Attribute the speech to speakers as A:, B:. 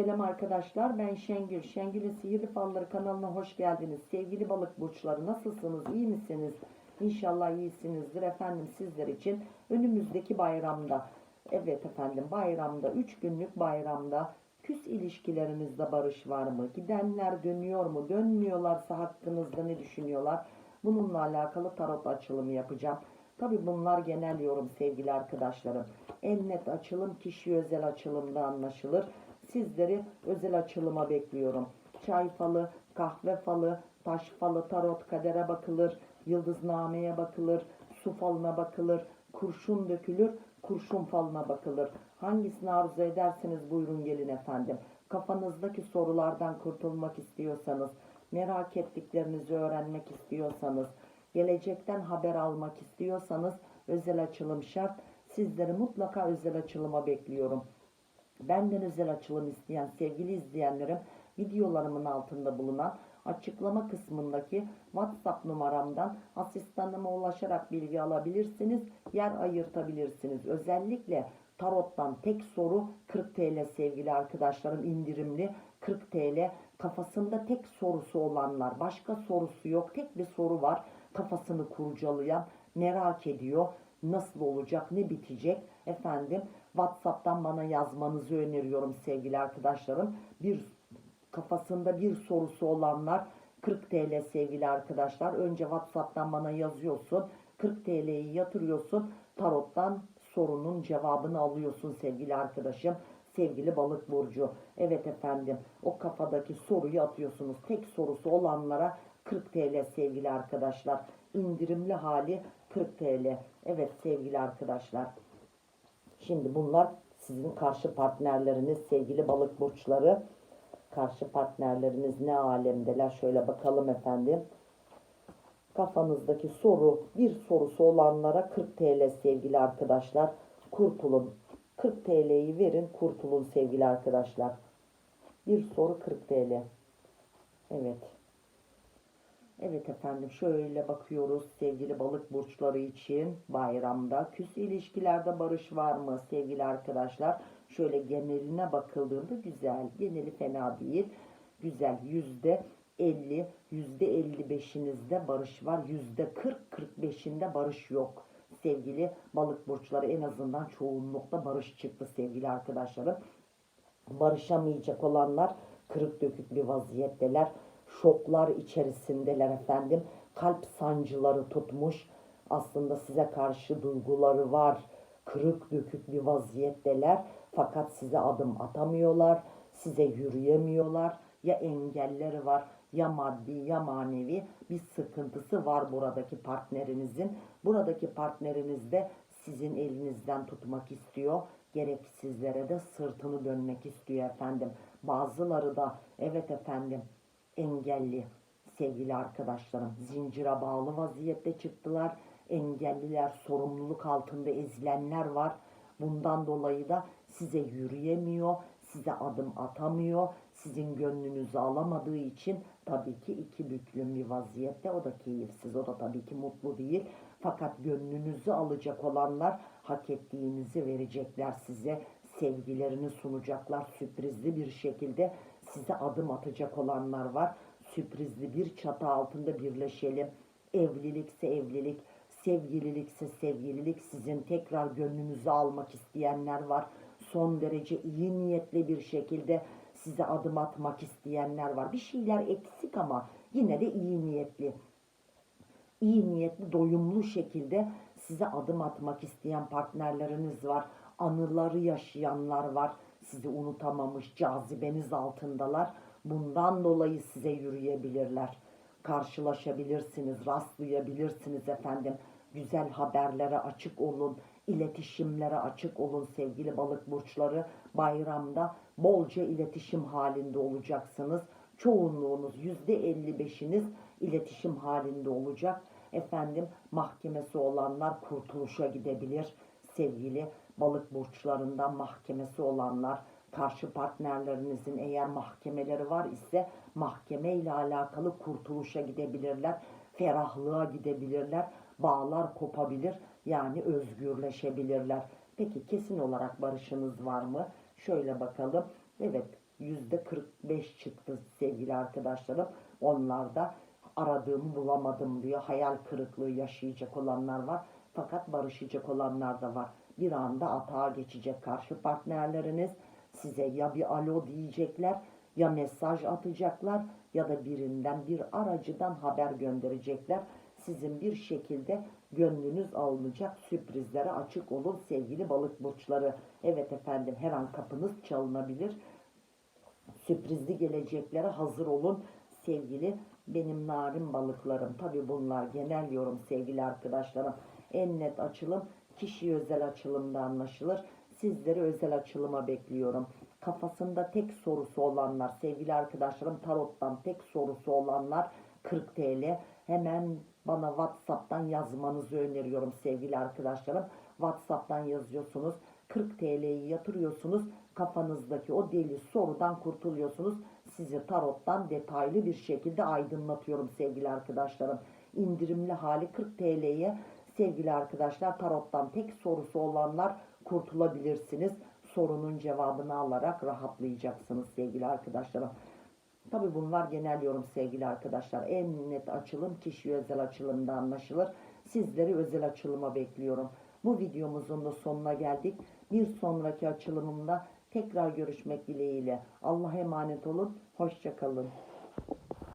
A: Selam arkadaşlar ben Şengül. Şengül'ün Sihirli Falları kanalına hoş geldiniz. Sevgili balık burçları nasılsınız? İyi misiniz? İnşallah iyisinizdir efendim sizler için. Önümüzdeki bayramda evet efendim bayramda 3 günlük bayramda küs ilişkilerinizde barış var mı? Gidenler dönüyor mu? Dönmüyorlarsa hakkınızda ne düşünüyorlar? Bununla alakalı tarot açılımı yapacağım. Tabi bunlar genel yorum sevgili arkadaşlarım. En net açılım kişi özel açılımda anlaşılır. Sizleri özel açılıma bekliyorum. Çay falı, kahve falı, taş falı, tarot kadere bakılır, yıldıznameye bakılır, su falına bakılır, kurşun dökülür, kurşun falına bakılır. Hangisini arzu ederseniz buyurun gelin efendim. Kafanızdaki sorulardan kurtulmak istiyorsanız, merak ettiklerinizi öğrenmek istiyorsanız, gelecekten haber almak istiyorsanız özel açılım şart. Sizleri mutlaka özel açılıma bekliyorum. Benden özel açılım isteyen sevgili izleyenlerim videolarımın altında bulunan açıklama kısmındaki WhatsApp numaramdan asistanıma ulaşarak bilgi alabilirsiniz. Yer ayırtabilirsiniz. Özellikle tarottan tek soru 40 TL sevgili arkadaşlarım indirimli 40 TL kafasında tek sorusu olanlar başka sorusu yok tek bir soru var kafasını kurcalayan merak ediyor nasıl olacak ne bitecek efendim WhatsApp'tan bana yazmanızı öneriyorum sevgili arkadaşlarım. Bir kafasında bir sorusu olanlar 40 TL sevgili arkadaşlar. Önce WhatsApp'tan bana yazıyorsun. 40 TL'yi yatırıyorsun. Tarot'tan sorunun cevabını alıyorsun sevgili arkadaşım. Sevgili balık burcu. Evet efendim o kafadaki soruyu atıyorsunuz. Tek sorusu olanlara 40 TL sevgili arkadaşlar. İndirimli hali 40 TL. Evet sevgili arkadaşlar. Şimdi bunlar sizin karşı partnerleriniz sevgili balık burçları. Karşı partnerleriniz ne alemdeler? Şöyle bakalım efendim. Kafanızdaki soru bir sorusu olanlara 40 TL sevgili arkadaşlar. Kurtulun. 40 TL'yi verin kurtulun sevgili arkadaşlar. Bir soru 40 TL. Evet. Evet efendim şöyle bakıyoruz sevgili balık burçları için bayramda. Küs ilişkilerde barış var mı sevgili arkadaşlar? Şöyle geneline bakıldığında güzel. Geneli fena değil. Güzel yüzde 50, yüzde 55'inizde barış var. Yüzde 40-45'inde barış yok. Sevgili balık burçları en azından çoğunlukta barış çıktı sevgili arkadaşlarım. Barışamayacak olanlar kırık dökük bir vaziyetteler şoklar içerisindeler efendim. Kalp sancıları tutmuş. Aslında size karşı duyguları var. Kırık dökük bir vaziyetteler. Fakat size adım atamıyorlar. Size yürüyemiyorlar. Ya engelleri var ya maddi ya manevi bir sıkıntısı var buradaki partnerinizin. Buradaki partneriniz de sizin elinizden tutmak istiyor. Gereksizlere de sırtını dönmek istiyor efendim. Bazıları da evet efendim engelli sevgili arkadaşlarım zincire bağlı vaziyette çıktılar. Engelliler sorumluluk altında ezilenler var. Bundan dolayı da size yürüyemiyor, size adım atamıyor, sizin gönlünüzü alamadığı için tabii ki iki büklüm bir vaziyette. O da keyifsiz, o da tabii ki mutlu değil. Fakat gönlünüzü alacak olanlar hak ettiğinizi verecekler size. Sevgilerini sunacaklar sürprizli bir şekilde size adım atacak olanlar var. Sürprizli bir çatı altında birleşelim. Evlilikse evlilik, sevgililikse sevgililik sizin tekrar gönlünüzü almak isteyenler var. Son derece iyi niyetli bir şekilde size adım atmak isteyenler var. Bir şeyler eksik ama yine de iyi niyetli. İyi niyetli, doyumlu şekilde size adım atmak isteyen partnerleriniz var. Anıları yaşayanlar var sizi unutamamış cazibeniz altındalar. Bundan dolayı size yürüyebilirler. Karşılaşabilirsiniz, rastlayabilirsiniz efendim. Güzel haberlere açık olun, iletişimlere açık olun sevgili balık burçları. Bayramda bolca iletişim halinde olacaksınız. Çoğunluğunuz yüzde 55'iniz iletişim halinde olacak. Efendim mahkemesi olanlar kurtuluşa gidebilir sevgili balık burçlarından mahkemesi olanlar, karşı partnerlerinizin eğer mahkemeleri var ise mahkeme ile alakalı kurtuluşa gidebilirler, ferahlığa gidebilirler, bağlar kopabilir yani özgürleşebilirler. Peki kesin olarak barışınız var mı? Şöyle bakalım. Evet yüzde 45 çıktı sevgili arkadaşlarım. Onlar da aradığımı bulamadım diyor. Hayal kırıklığı yaşayacak olanlar var. Fakat barışacak olanlar da var. Bir anda atağa geçecek karşı partnerleriniz. Size ya bir alo diyecekler ya mesaj atacaklar ya da birinden bir aracıdan haber gönderecekler. Sizin bir şekilde gönlünüz alınacak sürprizlere açık olun sevgili balık burçları. Evet efendim her an kapınız çalınabilir sürprizli geleceklere hazır olun sevgili benim narin balıklarım. Tabi bunlar genel yorum sevgili arkadaşlarım. En net açılım kişi özel açılımda anlaşılır. Sizleri özel açılıma bekliyorum. Kafasında tek sorusu olanlar sevgili arkadaşlarım tarottan tek sorusu olanlar 40 TL hemen bana WhatsApp'tan yazmanızı öneriyorum sevgili arkadaşlarım. WhatsApp'tan yazıyorsunuz. 40 TL'yi yatırıyorsunuz. Kafanızdaki o deli sorudan kurtuluyorsunuz. Sizi tarottan detaylı bir şekilde aydınlatıyorum sevgili arkadaşlarım. İndirimli hali 40 TL'ye sevgili arkadaşlar tarottan tek sorusu olanlar kurtulabilirsiniz. Sorunun cevabını alarak rahatlayacaksınız sevgili arkadaşlarım. Tabi bunlar genel yorum sevgili arkadaşlar. En net açılım kişi özel açılımda anlaşılır. Sizleri özel açılıma bekliyorum. Bu videomuzun da sonuna geldik. Bir sonraki açılımımda tekrar görüşmek dileğiyle. Allah'a emanet olun. Hoşçakalın.